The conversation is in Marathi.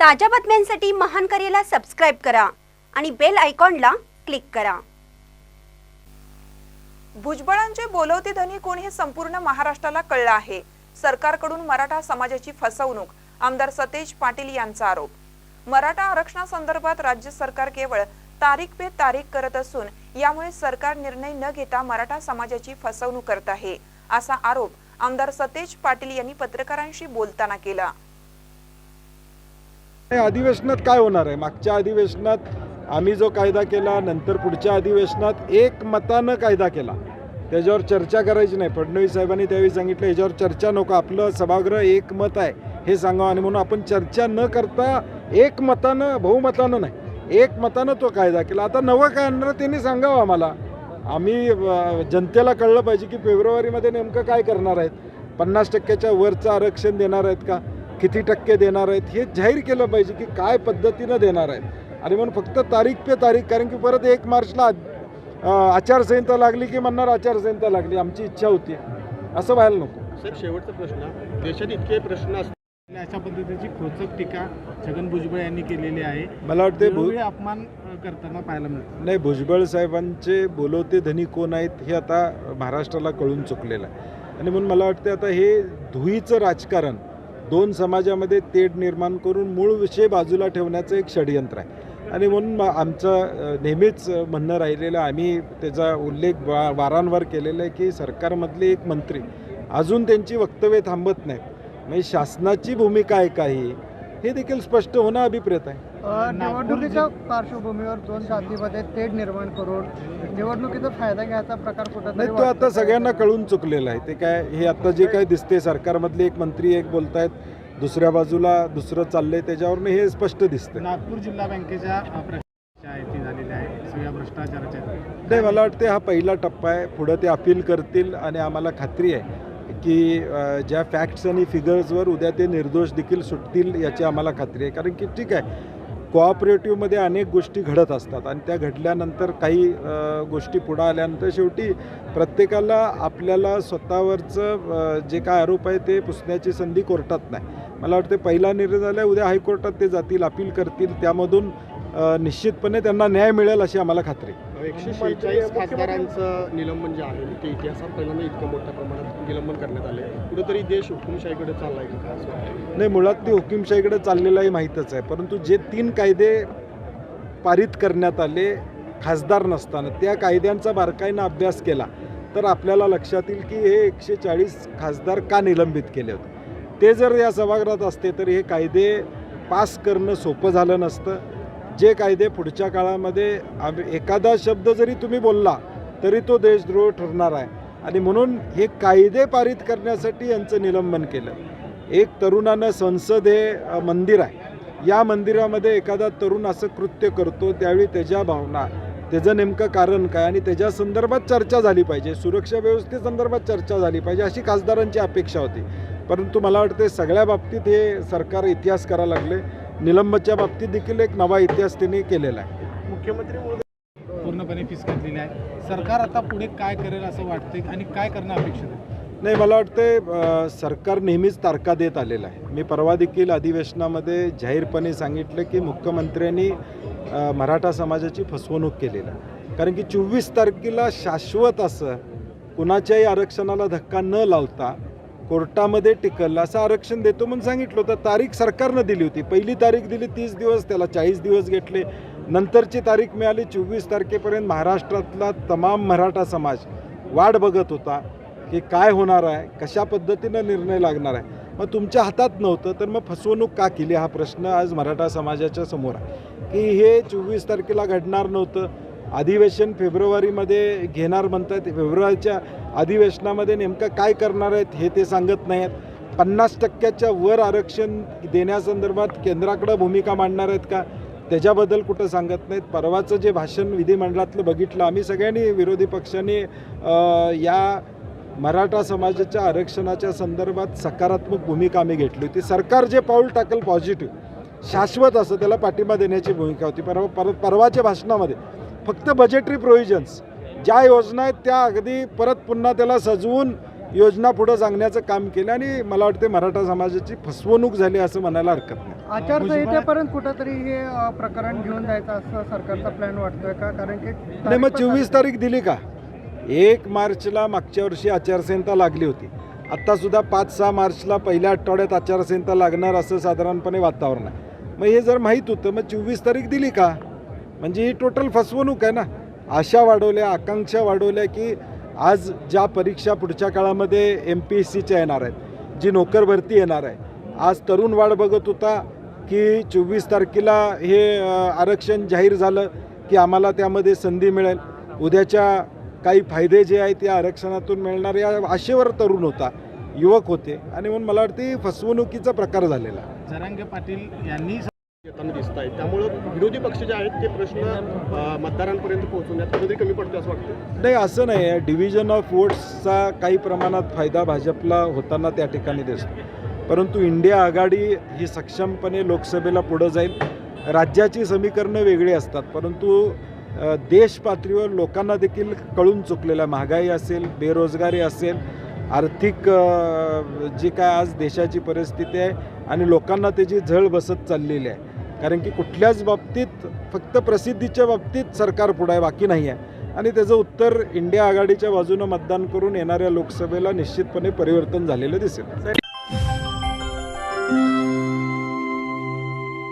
ताज्या बातम्यांसाठी महान करेला सबस्क्राईब करा आणि बेल आयकॉनला क्लिक करा. भुजबळांचे बोलवते धनी कोण हे संपूर्ण महाराष्ट्राला कळलं आहे. सरकारकडून मराठा समाजाची फसवणूक आमदार सतेज पाटील यांचा आरोप. मराठा आरक्षणासंदर्भात राज्य सरकार केवळ तारीख पे तारीख करत असून यामुळे सरकार निर्णय न घेता मराठा समाजाची फसवणूक करत आहे असा आरोप आमदार सतेज पाटील यांनी पत्रकारांशी बोलताना केला. अधिवेशनात काय होणार आहे? मागच्या अधिवेशनात आम्ही जो कायदा केला नंतर पुढच्या अधिवेशनात एक मतानं कायदा केला. त्याच्यावर चर्चा करायची नाही. फडणवीस साहेबांनी त्यावेळी सांगितलं याच्यावर चर्चा नको. आपलं सभागृह एक मत आहे. हे सांगावं आणि म्हणून आपण चर्चा न करता एक मतानं बहुमतानं नाही एक मतानं तो कायदा केला. आता नवं काय आणणार त्यांनी सांगावं आम्हाला. आम्ही जनतेला कळलं पाहिजे की फेब्रुवारीमध्ये नेमकं काय करणार आहेत? पन्नास टक्क्याच्या वरचं आरक्षण देणार आहेत का? किती टक्के देणार आहेत हे जाहीर केलं पाहिजे की काय पद्धतीनं देणार आहेत. आणि म्हणून फक्त तारीख पे तारीख कारण की परत एक मार्चला आचारसंहिता लागली की म्हणणार आचारसंहिता लागली आमची इच्छा होती. असं व्हायला नको. सर शेवटचा प्रश्न. देशात इतके प्रश्न असतात. अशा पद्धतीची खोचक टीका छगन भुजबळ यांनी केलेली आहे. मला वाटते अपमान करताना पाहायला मिळतं. नाही भुजबळ साहेबांचे बोलवते धनी कोण आहेत हे आता महाराष्ट्राला कळून चुकलेलं आहे. आणि म्हणून मला वाटते आता हे धुईचं राजकारण दोन समाजामध्ये तेढ निर्माण करून मूळ विषय बाजूला ठेवण्याचं एक षडयंत्र आहे. आणि म्हणून आमचं नेहमीच म्हणणं राहिलेलं आम्ही त्याचा उल्लेख वा वारंवार केलेला आहे की सरकारमधले एक मंत्री अजून त्यांची वक्तव्य थांबत नाहीत. म्हणजे शासनाची भूमिका आहे काही हे देखील स्पष्ट होणं अभिप्रेत आहे. निवडणुकीच्या पार्श्वभूमीवर दोन जातीमध्ये तेढ निर्माण करून निवडणुकीचा फायदा घ्यायचा प्रकार कुठं नाही तो आता सगळ्यांना कळून चुकलेला आहे. ते काय हे आता जे काय दिसते सरकारमधले एक मंत्री एक बोलतायत दुसऱ्या बाजूला दुसरं चाललंय त्याच्यावरनं हे स्पष्ट दिसतं नागपूर जिल्हा बँकेच्या आहे सगळ्या भ्रष्टाचाराच्या नाही मला वाटते हा पहिला टप्पा आहे. पुढं ते अपील करतील आणि आम्हाला खात्री आहे. की ज्या फॅक्ट्स आणि फिगर्सवर उद्या ते निर्दोष देखील सुटतील याची आम्हाला खात्री आहे. कारण की ठीक आहे कोऑपरेटिव्हमध्ये अनेक गोष्टी घडत असतात आणि त्या घडल्यानंतर काही गोष्टी पुढं आल्यानंतर शेवटी प्रत्येकाला आपल्याला स्वतःवरचं जे काय आरोप आहे ते पुसण्याची संधी कोर्टात नाही. मला वाटते पहिला निर्णय झाला उद्या हायकोर्टात ते जातील अपील करतील त्यामधून निश्चितपणे त्यांना न्याय मिळेल अशी आम्हाला खात्री. आहे एकशे शेहेचाळीस खासदारांचं निलंबन जे आहे ते इतिहासात पहिल्यांदा इतकं मोठ्या प्रमाणात निलंबन करण्यात आले कुठेतरी देश हुकुमशाहीकडे असं वाटतंय? नाही मुळात ते हुकुमशाहीकडे चाललेलंही माहीतच आहे. परंतु जे तीन कायदे पारित करण्यात आले खासदार नसताना त्या कायद्यांचा बारकाईनं अभ्यास केला तर आपल्याला लक्षात येईल की हे एकशे चाळीस खासदार का निलंबित केले होते? ते जर या सभागृहात असते तर हे कायदे पास करणं सोपं झालं नसतं. जे कायदे पुढच्या काळामध्ये आम्ही एखादा शब्द जरी तुम्ही बोलला तरी तो देशद्रोह ठरणार आहे. आणि म्हणून हे कायदे पारित करण्यासाठी यांचं निलंबन केलं. एक तरुणानं संसद हे मंदिर आहे. या मंदिरामध्ये एखादा तरुण असं कृत्य करतो त्यावेळी त्याच्या भावना त्याचं नेमकं कारण काय? आणि त्याच्या संदर्भात चर्चा झाली पाहिजे. सुरक्षा व्यवस्थेसंदर्भात चर्चा झाली पाहिजे अशी खासदारांची अपेक्षा होती. परंतु मला वाटते सगळ्या बाबतीत हे सरकार इतिहास करायला लागले. निलंबच्या बाबतीत देखील एक नवा इतिहास त्यांनी केलेला आहे. मुख्यमंत्री पूर्णपणे फीस घातलेली आहे. सरकार आता पुढे काय करेल असं वाटतंय आणि काय करणं अपेक्षित आहे? नाही मला वाटते सरकार नेहमीच तारखा देत आलेलं आहे. मी परवा देखील अधिवेशनामध्ये जाहीरपणे सांगितलं की मुख्यमंत्र्यांनी मराठा समाजाची फसवणूक केलेली आहे. कारण की चोवीस तारखेला शाश्वत असं कुणाच्याही आरक्षणाला धक्का न लावता कोर्टामध्ये टिकल असं आरक्षण देतो म्हणून सांगितलं होतं. तारीख सरकारनं दिली होती. पहिली तारीख दिली तीस दिवस त्याला चाळीस दिवस घेतले. नंतरची तारीख मिळाली चोवीस तारखेपर्यंत महाराष्ट्रातला तमाम मराठा समाज वाट बघत होता की काय होणार आहे कशा पद्धतीनं निर्णय लागणार आहे. मग तुमच्या हातात नव्हतं तर मग फसवणूक का केली? हा प्रश्न आज मराठा समाजाच्या समोर आहे. की हे चोवीस तारखेला घडणार नव्हतं. अधिवेशन फेब्रुवारीमध्ये घेणार म्हणतात फेब्रुवारीच्या अधिवेशनामध्ये नेमकं काय करणार आहेत हे ते सांगत नाही आहेत पन्नास टक्क्याच्या वर आरक्षण देण्यासंदर्भात केंद्राकडं भूमिका मांडणार आहेत का? त्याच्याबद्दल कुठं सांगत नाहीत. परवाचं जे भाषण विधिमंडळातलं बघितलं आम्ही सगळ्यांनी विरोधी पक्षांनी या मराठा समाजाच्या आरक्षणाच्या संदर्भात सकारात्मक भूमिका आम्ही घेतली होती. सरकार जे पाऊल टाकल पॉझिटिव्ह शाश्वत असं त्याला पाठिंबा देण्याची भूमिका होती. परवा पर परवाच्या भाषणामध्ये फक्त बजेटरी प्रोव्हिजन्स ज्या योजना आहेत त्या अगदी परत पुन्हा त्याला सजवून योजना पुढं सांगण्याचं काम केलं आणि मला वाटते मराठा समाजाची फसवणूक झाली असं म्हणायला हरकत नाही. आचारसंहितेपर्यंत कुठंतरी हे प्रकरण घेऊन जायचं असं सरकारचा प्लॅन वाटतोय का? कारण की नाही मग चोवीस तारीख दिली का? एक मार्चला मागच्या वर्षी आचारसंहिता लागली होती. आत्तासुद्धा पाच सहा मार्चला पहिल्या आठवड्यात आचारसंहिता लागणार असं साधारणपणे वातावरण आहे. मग हे जर माहीत होतं मग चोवीस तारीख दिली का? म्हणजे ही टोटल फसवणूक आहे ना. आशा वाढवल्या आकांक्षा वाढवल्या की आज ज्या परीक्षा पुढच्या काळामध्ये एम पी एस सीच्या येणार आहेत जी नोकर भरती येणार आहे आज तरुण वाढ बघत होता की चोवीस तारखेला हे आरक्षण जाहीर झालं की आम्हाला त्यामध्ये संधी मिळेल. उद्याच्या काही फायदे जे आहेत त्या आरक्षणातून मिळणार या आशेवर तरुण होता युवक होते. आणि म्हणून मला वाटते फसवणुकीचा प्रकार झालेला जरांगे पाटील यांनी दिसत आहे त्यामुळं विरोधी पक्ष जे आहेत ते प्रश्न मतदारांपर्यंत पोहोचवण्यात कुठेतरी कमी पडतो असं वाटतं नाही असं नाही आहे. डिव्हिजन ऑफ वोट्सचा काही प्रमाणात फायदा भाजपला होताना त्या ठिकाणी दिसतो. परंतु इंडिया आघाडी ही सक्षमपणे लोकसभेला पुढं जाईल. राज्याची समीकरणं वेगळी असतात. परंतु देश पातळीवर लोकांना देखील कळून चुकलेलं आहे महागाई असेल बेरोजगारी असेल आर्थिक जी काय आज देशाची परिस्थिती आहे आणि लोकांना त्याची झळ बसत चाललेली आहे. कारण की कुठल्याच बाबतीत फक्त प्रसिद्धीच्या बाबतीत सरकार पुढं आहे बाकी नाही आहे. आणि त्याचं उत्तर इंडिया आघाडीच्या बाजूनं मतदान करून येणाऱ्या लोकसभेला निश्चितपणे परिवर्तन झालेलं दिसेल.